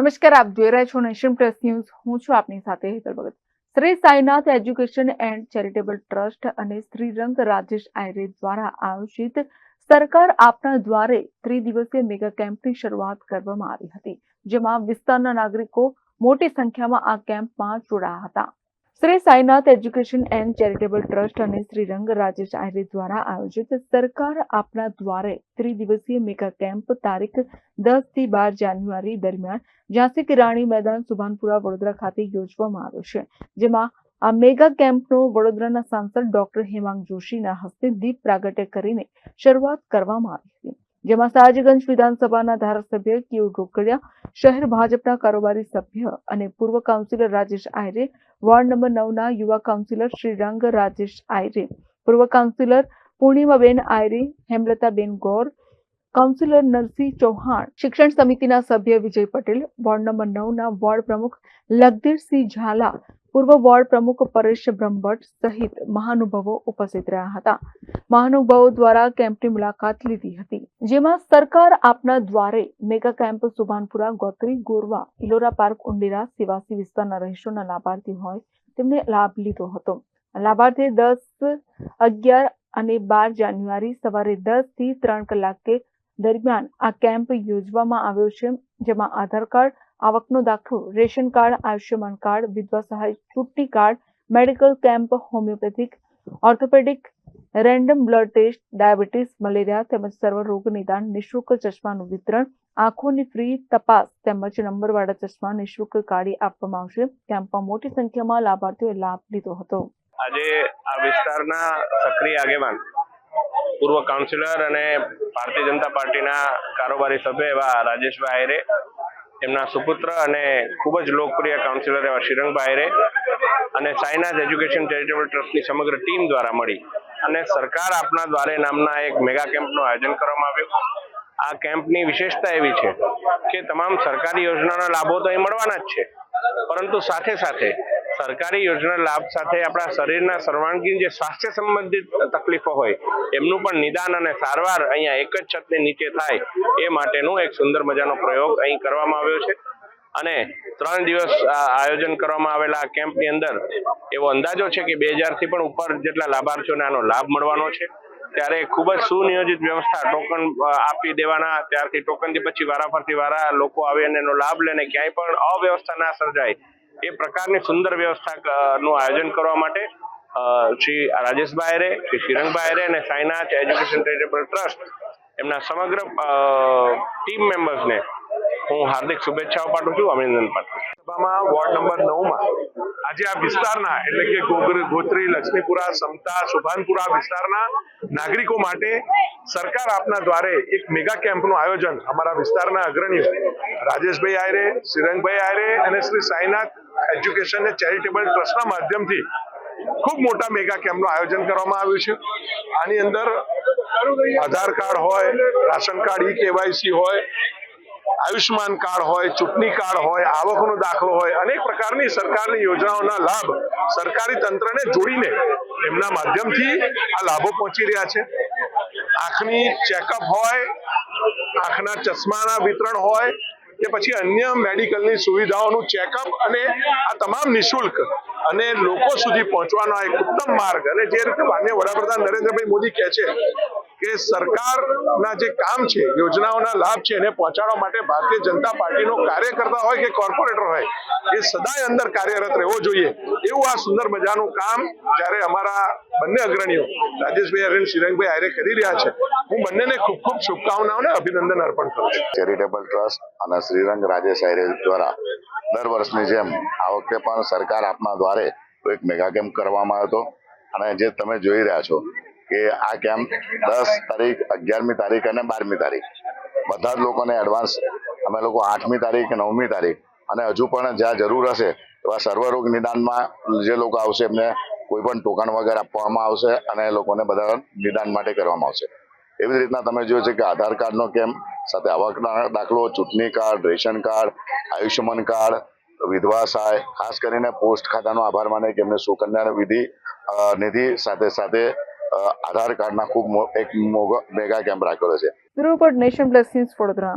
નમસ્કાર, આપ જોઈ રહ્યા છો નેશન પ્લસ ન્યૂઝ. હું છું આપની સાથે Hetal Bhagat. Shri Sainath education and charitable trust અને શ્રીરંગ રાજેશ આયરે દ્વારા આયોજિત સરકાર આપના દ્વારે ત્રિદિવસીય મેગા કેમ્પની શરૂઆત કરવામાં આવી હતી, જેમાં વિસ્તારના નાગરિકો મોટી સંખ્યામાં આ કેમ્પમાં જોડાયા હતા. Shri Sainath education and charitable trust અને શ્રીરંગ રાજેશ આયરે દ્વારા આયોજિત સરકાર આપના દ્વારે ત્રિદિવસીય મેગા કેમ્પ તારીખ દસથી બાર જાન્યુઆરી દરમિયાન ઝાંસી કિરાણી મેદાન સુભાનપુરા વડોદરા ખાતે યોજવામાં આવ્યો છે, જેમાં આ મેગા કેમ્પનો વડોદરાના સાંસદ ડોક્ટર હેમાંગ જોશીના હસ્તે દીપ પ્રાગટ્ય કરીને શરૂઆત કરવામાં આવી હતી. જેમાં સાજગંજ વિધાનસભાના ધારાસભ્ય કેયુ રોકડિયા શહેર ભાજપના કારોબારી સભ્ય અને પૂર્વ councillor Rajesh Ayare, ward number નવના યુવા કાઉન્સિલર શ્રીરંગ રાજેશ આયરે, પૂર્વ કાઉન્સિલર પૂર્ણિમાબેન આયરે, હેમલતાબેન ગૌર, કાઉન્સિલર નરસિંહ ચૌહાણ, શિક્ષણ સમિતિના સભ્ય વિજય પટેલ, વોર્ડ નંબર નવના વોર્ડ પ્રમુખ લગધીરસિંહ ઝાલા પૂર્વ વોર્ડ પ્રમુખ પરેશ બ્રહ્મભટ્ટ સહિત મહાનુભાવો ઉપસ્થિત રહ્યા હતા. મહાનુભાવો દ્વારા કેમ્પની મુલાકાત લીધી હતી, જેમાં સરકાર આપના દ્વારે mega camp Subhanpura, Gotri, Gorva, Ellora park, Undera, Sevasi વિસ્તારના રહીશોના લાભાર્થી હોય તેમને લાભ લીધો હતો. લાભાર્થી દસ, અગિયાર અને બાર જાન્યુઆરી સવારે દસથી ત્રણ કલાકે દરમિયાન આ કેમ્પ યોજવામાં આવ્યો છે, જેમાં આધાર કાર્ડ આવકનો દાખલો, રેશન કાર્ડ, આયુષ્યમાન કાર્ડ, વિધવા સહાય, ચૂંટણી card, medical camp, homoeopathic, orthopaedic, random blood test, diabetes, malaria તેમજ સર્વ રોગ નિદાન, નિઃશુલ્ક ચશ્માનું વિતરણ, આંખોની ફ્રી તપાસ તેમજ નંબરવાળા ચશ્મા, નિઃશુલ્ક કાઢી આપવામાં આવશે. કેમ્પમાં મોટી સંખ્યામાં લાભાર્થીઓએ લાભ લીધો હતો. આજે આ વિસ્તારના સક્રિય આગેવાન, પૂર્વ કાઉન્સિલર અને ભારતીય જનતા પાર્ટીના કારોબારી સભ્ય એવા રાજેશભાઈ આયરે તેમના સુપુત્ર અને ખૂબ જ લોકપ્રિય કાઉન્સિલર એવા શ્રીરંગ બાયરે અને સાઈનાથ એજ્યુકેશન ચેરિટેબલ ટ્રસ્ટની સમગ્ર ટીમ દ્વારા મળી. અને સરકાર આપના દ્વારે નામના એક મેગા કેમ્પનું આયોજન કરવામાં આવ્યું. આ કેમ્પની વિશેષતા એવી છે કે તમામ સરકારી યોજનાના લાભો તો એ મળવાના જ છે. પરંતુ સાથે સાથે સરકારી યોજના લાભ સાથે આપણા શરીરના સર્વાંગીણ જે સ્વાસ્થ્ય સંબંધિત તકલીફો હોય, એમનું પણ નિદાન અને સારવાર અહીંયા એક જ છતની નીચે થાય, એ માટેનું એક સુંદર મજાનો પ્રયોગ અહીં કરવામાં આવ્યો છે. અને ત્રણ દિવસ આયોજન કરવામાં આવેલા કેમ્પની અંદર એવો અંદાજો છે કે બે હજારથી પણ ઉપર જેટલા લાભાર્થીઓને આનો લાભ મળવાનો છે. ત્યારે ખૂબ જ સુનિયોજિત વ્યવસ્થા ટોકન આપી દેવાના. ત્યારથી ટોકનથી પછી વારાફરતી વારા લોકો આવે અને એનો લાભ લઈને ક્યાંય પણ અવ્યવસ્થા ના સર્જાય એ પ્રકારની સુંદર વ્યવસ્થા નું આયોજન કરવા માટે શ્રી રાજેશ બાયરે શ્રી શ્રીરંગભાઈ બાયરે અને સાઈનાથ એજ્યુકેશન ચેરિટેબલ ટ્રસ્ટ એમના સમગ્ર ટીમ મેમ્બર્સને હું હાર્દિક શુભેચ્છાઓ પાઠવું છું, અભિનંદન પાઠવું સભામાં વોર્ડ નંબર નવમાં આજે આ વિસ્તારના, એટલે કે ગોત્રી, લક્ષ્મીપુરા, સમતા, સુભાનપુરા વિસ્તારના નાગરિકો માટે સરકાર આપના દ્વારે એક મેગા કેમ્પનું આયોજન અમારા વિસ્તારના અગ્રણીઓ રાજેશભાઈ આયરે, શ્રીરંગભાઈ આયરે અને શ્રી સાઈનાથ એજ્યુકેશન અને ચેરિટેબલ ટ્રસ્ટના માધ્યમથી ખૂબ મોટા મેગા કેમ્પનું આયોજન કરવામાં આવ્યું છે. આની અંદર આધાર કાર્ડ હોય, રાશન કાર્ડ ઈ કેવાયસી હોય આયુષ્માન કાર્ડ હોય, ચૂંટણી કાર્ડ હોય, આવકનો દાખલો હોય, અનેક પ્રકારની સરકારની યોજનાઓના લાભ સરકારી તંત્રને જોડીને એમના માધ્યમથી આ લાભો પહોંચી રહ્યા છે. આંખની ચેકઅપ હોય, આંખના ચશ્માના વિતરણ હોય કે પછી અન્ય મેડિકલની સુવિધાઓનું ચેકઅપ અને આ તમામ નિઃશુલ્ક અને લોકો સુધી પહોંચવાનો એક ઉત્તમ માર્ગ અને જે રીતે માન્ય વડાપ્રધાન નરેન્દ્રભાઈ મોદી કહે છે કે સરકારના જે કામ છે, યોજનાઓના લાભ છે એને પહોંચાડવા માટે ભારતીય જનતા પાર્ટીનો કાર્યકર્તા હોય કે કોર્પોરેટર હોય એ સદાય અંદર કાર્યરત રહેવો જોઈએ. એવું આ સુંદર મજાનું કામ જ્યારે અમારા બંને અગ્રણીઓ, રાજેશભાઈ અરવિંદ શ્રીરંગભાઈ આયરે કરી રહ્યા છે, હું બંનેને ખૂબ ખૂબ શુભકામનાઓ અને અભિનંદન અર્પણ કરું છું. ચેરિટેબલ ટ્રસ્ટ અને શ્રીરંગ રાજેશ આયરે દ્વારા દર વર્ષની જેમ આ વખતે પણ સરકાર આપના દ્વારે એક મેગા કેમ્પ કરવામાં આવ્યો હતો અને જે તમે જોઈ રહ્યા છો કે આ કેમ્પ દસ તારીખ, અગિયારમી તારીખ અને બારમી તારીખ. બધા જ લોકોને એડવાન્સ અમે લોકો આઠમી તારીખ, નવમી તારીખ અને હજુ પણ જ્યાં જરૂર હશે એવા સર્વરોગ નિદાનમાં જે લોકો આવશે એમને કોઈ પણ ટોકન વગેરે આપવામાં આવશે અને એ લોકોને બધા નિદાન માટે કરવામાં આવશે. એવી રીતના તમે જોયું છે કે આધાર કાર્ડનો કેમ્પ સાથે આવકના દાખલો, ચૂંટણી card, ration card, Ayushman card, વિધવા સહાય, ખાસ કરીને પોસ્ટ ખાતાનો આભાર માને કે એમને સુકન્યા વિધિ નિધિ સાથે સાથે આધાર કાર્ડના ખૂબ એક મેગા કેમ્પ રાખેલો છે. Report nation plus Vadodara.